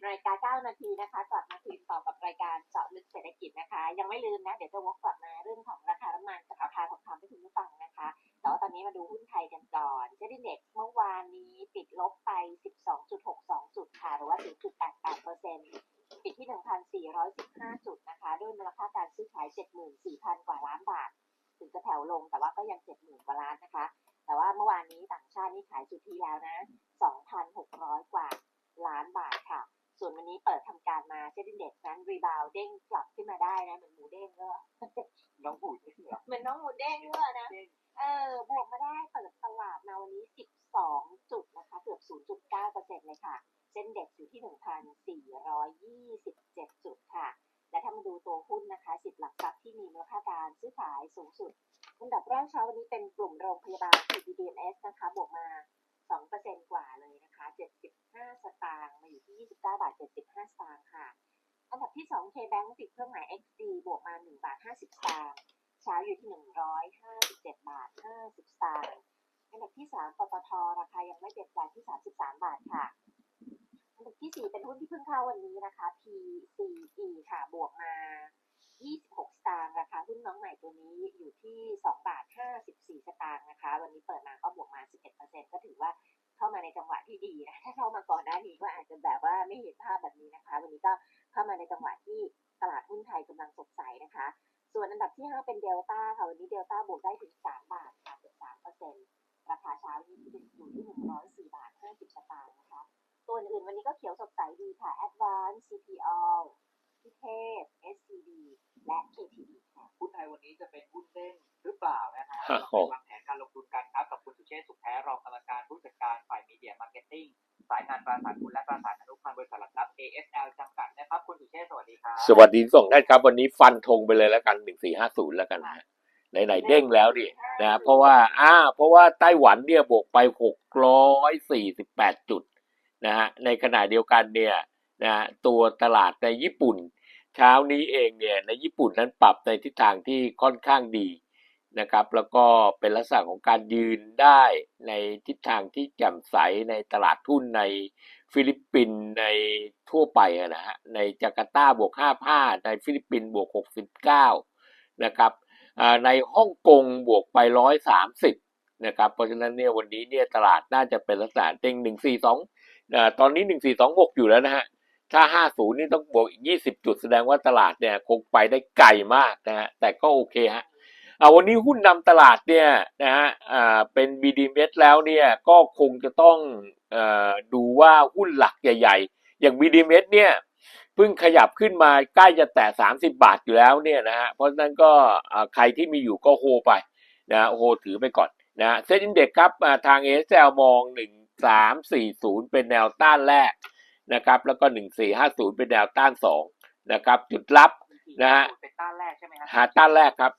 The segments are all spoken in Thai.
10นาฬิกา9นาทีนะคะกลับมาคุยต่อกับรายการเจาะลึกเศรษฐกิจนะคะ ยังไม่ลืมนะ เดี๋ยวจะวกกลับมาเรื่องของราคาน้ำมันกับราคาทองคำให้คุณผู้ฟังนะคะแต่ว่าตอนนี้มาดูหุ้นไทยกันก่อนเจดิเน็กเมื่อวานนี้ปิดลบไป 12.62 จุดค่ะ หรือว่า 0.88เปอร์เซ็นต์ปิดที่ 1,415 จุดนะคะ ด้วยมูลค่าการซื้อขาย 74,000 กว่าล้านบาท ถึงจะแถวลงแต่ว่าก็ยัง 70,000 กว่าล้านนะคะ แต่ว่าเมื่อวานนี้ต่างชาตินี่ขายสุดทธิแล้วนะ 2,600 กว่าล้านบาทค่ะ ส่วนวันนี้เปิดทำการมาเซ็นดิเด็กนั้นรีบาวเด้งกลับขึ้นมาได้นะเหมือนหมูเด้งก็น้องผูดนี่เหรอเหมือนน้องหมูเด้งด้วยนะเออบวกมาได้เปิดตลาดมาวันนี้ 12 จุดนะคะ เกือบ 0.9เปอร์เซ็นต์เลยค่ะเส้นเด็กอยู่ที่ 1,427 จุดค่ะ และถ้ามาดูตัวหุ้นนะคะ 10 หลักทรัพย์ที่มีมูลค่าการซื้อขายสูงสุดอันดับแรกเช้าวันนี้เป็นกลุ่มโรงพยาบาล PDMS นะคะ บวกมา 2%กว่าเลยนะคะ 75 สตางค์มาอยู่ ที่29บาท75สตางค์ค่ะ อันดับที่ 2 K-Bank ติดเครื่องหมาย XD บวกมา1บาท50สตางค์เช้าอยู่ที่ 157บาท50สตางค์อันดับที่ 3ปตทราคายังไม่เปลี่ยนแปลงที่ 33 บาทค่ะ อันดับที่ 4 เป็นหุ้นที่เพิ่งเข้าวันนี้นะคะ PCE ค่ะบวกมา 26 สตางค์ราคาหุ้นน้องใหม่ตัวนี้อยู่ที่ 2 บาท 54 สตางค์นะคะ วันนี้เปิดมาก็บวกมา 11%ก็ถือว่า เข้ามาในจังหวะที่ดีนะถ้าเข้ามาก่อนหน้านี้ก็อาจจะแบบว่าไม่เห็นภาพแบบนี้นะคะ วันนี้ก็เข้ามาในจังหวะที่ตลาดหุ้นไทยกำลังสดใสนะคะ ส่วนอันดับที่ 5 เป็นเดลต้าค่ะ วันนี้เดลต้าบวกได้ถึง 3 บาทค่ะเกือบ3%ราคาเช้าอยู่ที่อยู่ที่ 104 บาท 50 สตางค์นะคะ ตัวอื่นๆวันนี้ก็เขียวสดใสดีค่ะ Advance CPO พิเทพ SCB และ KTB ค่ะหุ้นไทยวันนี้จะเป็นหุ้นเด้งหรือเปล่านะฮะครับเราไปวางแผนการลงทุนกันครับกับคุณสุเชษฐ์สุขแท้รองกรรมการผู้จัดการ สายงานตราสารหุ้นและตราสารอนุพันธ์บริษัทหลักทรัพย์ ASL จำกัดนะครับ คุณสุเชษสวัสดีครับ สวัสดีส่งท่านครับวันนี้ฟันธงไปเลยแล้วกันหนึ่งสี่ห้าศูนย์แล้วกันนะไหนๆเด้งแล้วดินะเพราะว่าอ่าเพราะว่าไต้หวันเนี่ยบวกไปหกร้อยสี่สิบแปดจุดนะฮะในขณะเดียวกันเนี่ยนะตัวตลาดในญี่ปุ่น เช้านี้เองเนี่ยในญี่ปุ่นนั้นปรับในทิศทางที่ค่อนข้างดี นะครับ แล้วก็เป็นลักษณะของการยืนได้ในทิศทางที่แจ่มใสในตลาดทุนในฟิลิปปินส์ในทั่วไปนะฮะในจาการ์ตาบวก 55 ในฟิลิปปินส์บวก 69 นะครับในฮ่องกงบวกไป 130 นะครับ เพราะฉะนั้นเนี่ยวันนี้เนี่ยตลาดน่าจะเป็นลักษณะเต็ง142อ่าตอนนี้ 1426 อยู่แล้วนะฮะถ้า 50 นี่ต้องบวกอีก 20 จุดแสดงว่าตลาดเนี่ยคงไปได้ไกลมากนะฮะแต่ก็โอเคฮะ วันนี้หุ้นนำตลาดเนี่ยนะฮะอ่าเป็น BDMs แล้วเนี่ยก็คงจะต้องเอ่อดูว่าหุ้นหลักใหญ่ ๆ อย่าง BDMs เนี่ยเพิ่งขยับขึ้นมาใกล้จะแตะ 30 บาทอยู่แล้วเนี่ยนะฮะเพราะฉะนั้นก็อ่าใครที่มีอยู่ก็โฮไปนะโฮถือไปก่อนนะเซ็นอินเด็กครับอ่าทาง ASL มอง 1340 เป็นแนวต้านแรกนะครับแล้วก็หนึ่งสี่ห้าศูนย์เป็นแนวต้านสองนะครับจุดรับนะฮะเป็นต้านแรกใช่ไหมฮะหาต้านแรกครับ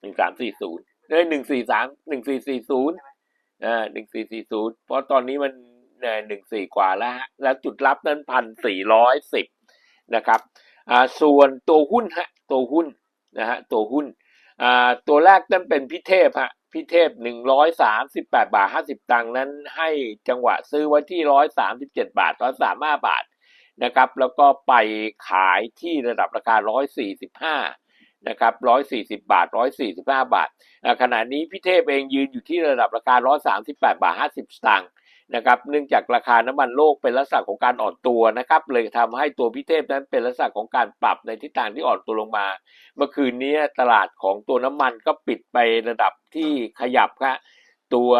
หนึ่งสามสี่ศูนย์เอ้ยหนึ่งสี่สามหนึ่งสี่สี่ศูนย์อ่าหนึ่งสี่สี่ศูนย์เพราะตอนนี้มันหนึ่งสี่กว่าแล้ว แล้วจุดรับนั้นพันสี่ร้อยสิบนะครับอ่าส่วนตัวหุ้นฮะตัวหุ้นนะฮะตัวหุ้นอ่าตัวแรกนั้นเป็นพิเทพฮะพิเทพหนึ่งร้อยสามสิบแปดบาทห้าสิบตังค์นั้นให้จังหวะซื้อไว้ที่ร้อยสามสิบเจ็ดบาทร้อยสามห้าบาทนะครับ แล้วก็ไปขายที่ระดับราคาร้อยสี่สิบห้า นะครับร้อยสี่สิบาทร้อยสี่สิบห้าบาท ขณะนี้พิเทพเองยืนอยู่ที่ระดับราคาร้อยสามสิบแปดบาทห้าสิบสตางค์นะครับเนื่องจากราคาน้ำมันโลกเป็นลักษณะของการอ่อนตัวนะครับเลยทำให้ตัวพิเทพนั้นเป็นลักษณะของการปรับในทิศทางที่อ่อนตัวลงมา เมื่อคืนนี้ตลาดของตัวน้ำมันก็ปิดไประดับที่ขยับครับตัว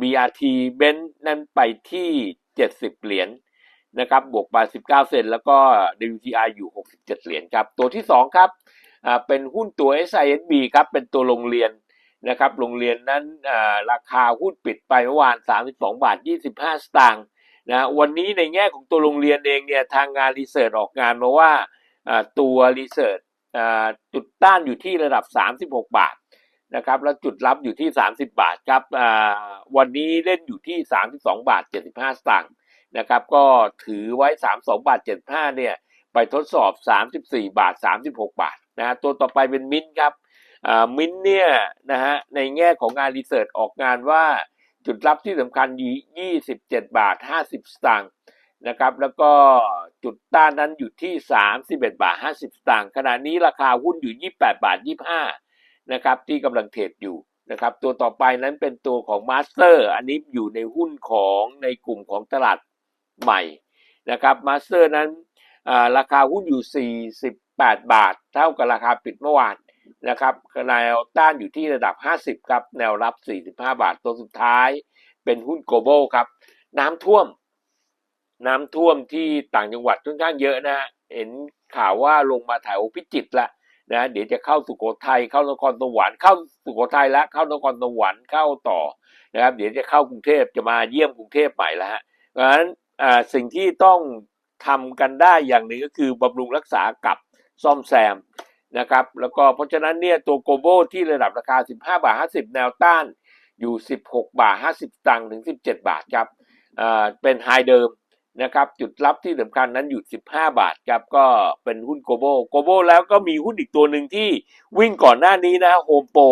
BRT เบนนั้นไปที่ 70 เหรียญนะครับบวกไป19 เซนแล้วก็ WTI อยู่ 67 เหรียญครับตัวที่ 2 ครับ เป็นหุ้นตัว SISB ครับเป็นตัวโรงเรียนนะครับโรงเรียนนั้นราคาหุ้นปิดไปเมื่อวาน 32 บาท 25 สตางค์นะวันนี้ในแง่ของตัวโรงเรียนเองเนี่ยทางงานรีเสิร์ชออกงานมาว่าตัวรีเสิร์ชจุดต้านอยู่ที่ระดับ 36 บาทนะครับแล้วจุดรับอยู่ที่ 30 บาทครับวันนี้เล่นอยู่ที่ 32 บาท 75 สตางค์นะครับก็ถือไว้ 32 บาท 75เนี่ยไปทดสอบ 34 บาท 36 บาท นะตัวต่อไปเป็นมินท์ครับมินเนี่ยนะฮะในแง่ของงานรีเสิร์ชออกงานว่าจุดรับที่สำคัญอยู่ 27 บาท 50 สตางค์นะครับ แล้วก็จุดต้านนั้นอยู่ที่ 31 บาท 50 สตางค์ขณะนี้ราคาหุ้นอยู่ 28 บาท 25 นะครับ ที่กำลังเทรดอยู่นะครับ ตัวต่อไปนั้นเป็นตัวของมาสเตอร์อันนี้อยู่ในหุ้นของในกลุ่มของตลาดใหม่นะครับมาสเตอร์นั้นราคาหุ้นอยู่ 8 บาท เท่ากับราคาปิดเมื่อวานนะครับแนวต้านอยู่ที่ระดับ 50 ครับ แนวรับ 45 บาท ตัวสุดท้ายเป็นหุ้นโกลบอลครับ น้ำท่วม น้ำท่วมที่ต่างจังหวัดค่อนข้างเยอะนะฮะเห็นข่าวว่าลงมาแถวพิจิตรละนะ เดี๋ยวจะเข้าสุโขทัย เข้านครสวรรค์ เข้าสุโขทัยแล้ว เข้านครสวรรค์ เข้าต่อนะครับ เดี๋ยวจะเข้ากรุงเทพ จะมาเยี่ยมกรุงเทพใหม่แล้วฮะ เพราะฉะนั้นสิ่งที่ต้องทำกันได้อย่างหนึ่งก็คือบำรุงรักษากับ ซ่อมแซมนะครับแล้วก็เพราะฉะนั้นเนี่ยตัวโกโบที่ระดับราคา 15 บาท 50 แนวต้านอยู่ 16 บาท 50 ตังค์ถึง 17 บาทครับอ่าเป็นไฮเดิมนะครับจุดรับที่สำคัญนั้นอยู่ 15 บาทครับก็เป็นหุ้นโกโบโกโบแล้วก็มีหุ้นอีกตัวหนึ่งที่วิ่งก่อนหน้านี้นะโฮมโปร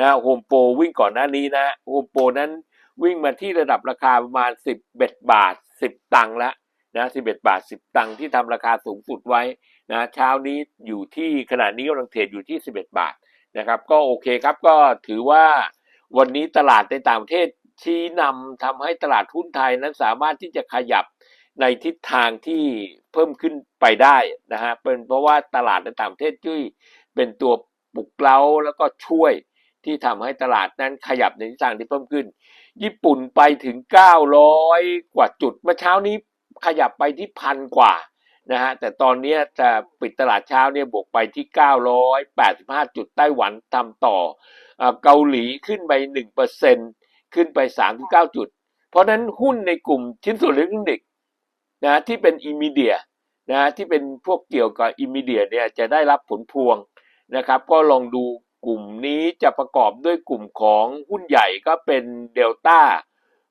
นะโฮมโปรวิ่งก่อนหน้านี้นะโฮมโปรนั้นวิ่งมาที่ระดับราคาประมาณ 11 บาท 10 ตังค์แล้ว นะ11 บาท 10 ตังค์ที่ทำราคาสูงสุดไว้นะเช้านี้อยู่ที่ขณะนี้กำลังเทรดอยู่ที่ 11 บาทนะครับ ก็โอเคครับก็ถือว่าวันนี้ตลาดในต่างประเทศชี้นำทำให้ตลาดหุ้นไทยนั้นสามารถที่จะขยับในทิศทางที่เพิ่มขึ้นไปได้นะฮะเป็นเพราะว่าตลาดในต่างประเทศช่วยเป็นตัวปลุกเร้าแล้วก็ช่วยที่ทำให้ตลาดนั้นขยับในทิศทางที่เพิ่มขึ้น ญี่ปุ่นไปถึง 900 กว่าจุดเมื่อเช้านี้ ขยับไปที่พันกว่านะฮะแต่ตอนนี้จะปิดตลาดเช้าเนี่ยบวกไปที่ 985 จุดไต้หวันทำต่ออเกาหลีขึ้นไป 1%ขึ้นไป 39 จุด เพราะฉะนั้นหุ้นในกลุ่มชิ้นส่วนอิเล็กทรอนิกส์นะที่เป็นอิมิเดียนะที่เป็นพวกเกี่ยวกับอิมิเดียเนี่ยจะได้รับผลพวงนะครับ ก็ลองดูกลุ่มนี้จะประกอบด้วยกลุ่มของหุ้นใหญ่ก็เป็นเดลต้า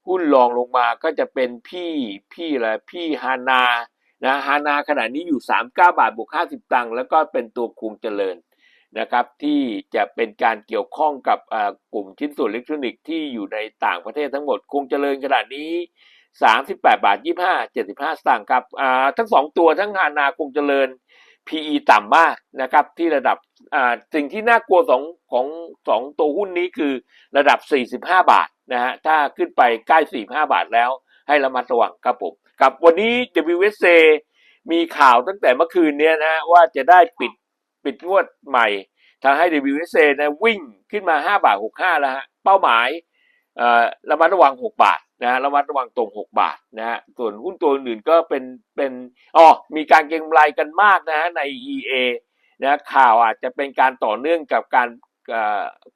หุ้นรองลงมาก็จะเป็นพี่พี่อะไรพี่ฮานานะฮานาขณะนี้อยู่ 39 บาทบวก 50 ตังค์แล้วก็เป็นตัวคงเจริญนะครับที่จะเป็นการเกี่ยวข้องกับกลุ่มชิ้นส่วนอิเล็กทรอนิกส์ที่อยู่ในต่างประเทศทั้งหมดคงเจริญขณะนี้สามสิบแปดบาทยี่ห้าเจ็ดสิบห้าตางค์ครับทั้งสองตัวทั้งฮานาคงเจริญ PE ต่ำมากนะครับที่ระดับสิ่งที่น่ากลัวสองของสองตัวหุ้นนี้คือระดับสี่สิบาทนะฮะถ้าขึ้นไปใกล้สี่ห้าบาทแล้ว ให้ระมัดระวังครับผมกับวันนี้ WSA มีข่าวตั้งแต่เมื่อคืนเนี้ยนะว่าจะได้ปิดปิดงวดใหม่ทำให้ WSA นะวิ่งขึ้นมาห้าบาทหกห้าแล้วฮะเป้าหมาย ระมัดระวัง 6 บาทนะฮะระมัดระวังตรง 6 บาทนะฮะส่วนหุ้นตัวอื่นก็เป็นเป็นอ๋อมีการเก็งกำไรกันมากนะฮะใน EA นะข่าวอาจจะเป็นการต่อเนื่องกับการ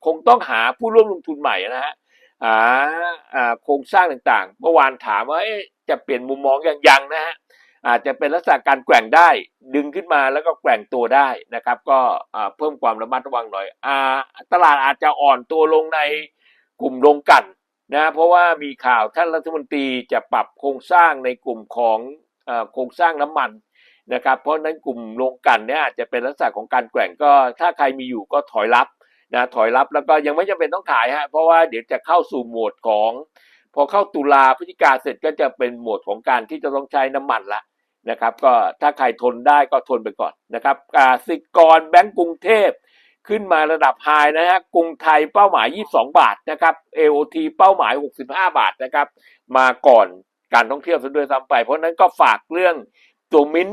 คงต้องหาผู้ร่วมลงทุนใหม่นะฮะหาอ่าโครงสร้างต่างๆ เมื่อวานถามว่าจะเปลี่ยนมุมมองอยังยังนะฮะอาจจะเป็นลักษณะการแกว่งได้ดึงขึ้นมาแล้วก็แกว่งตัวได้นะครับ ก็เพิ่มความระมัดระวังหน่อยอตลาดอาจจะอ่อนตัวลงใน กลุ่มลงกันนะเพราะว่ามีข่าวท่านรัฐมนตรีจะปรับโครงสร้างในกลุ่มของโครงสร้างน้ำมันนะครับเพราะนั้นกลุ่มโรงกันเนี่ยอาจจะเป็นลักษณะของการแกว่งก็ถ้าใครมีอยู่ก็ถอยรับนะถอยรับแล้วก็ยังไม่จำเป็นต้องขายฮะเพราะว่าเดี๋ยวจะเข้าสู่โหมดของ พอเข้าตุลาพฤศจิกาเสร็จก็จะเป็นโหมดของการที่จะต้องใช้น้ำมันละนะครับก็ถ้าใครทนได้ก็ทนไปก่อนนะครับสิกรแบงก์กรุงเทพ ขึ้นมาระดับไฮนะฮะกรุงไทยเป้าหมาย 22 บาทนะครับ AOT เป้าหมาย 65 บาทนะครับ มาก่อนการท่องเที่ยวซะด้วยซ้ำไป เพราะฉะนั้นก็ฝากเรื่องตัวมิน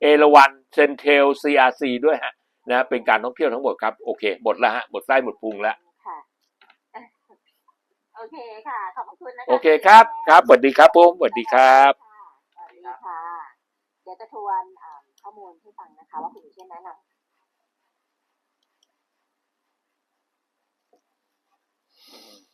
เอราวันเซนเทล CRC ด้วยฮะนะเป็นการท่องเที่ยวทั้งหมดครับ โอเค หมดแล้วฮะหมดไส้หมดพุงแล้วค่ะโอเคค่ะ ขอบพระคุณนะคะโอเคครับครับสวัสดีครับผมสวัสดีครับสวัสดีค่ะเดี๋ยวจะทวนอ่าข้อมูลให้ฟังนะคะ ว่าคุณอยู่เช่นแนะนำ Mm-hmm.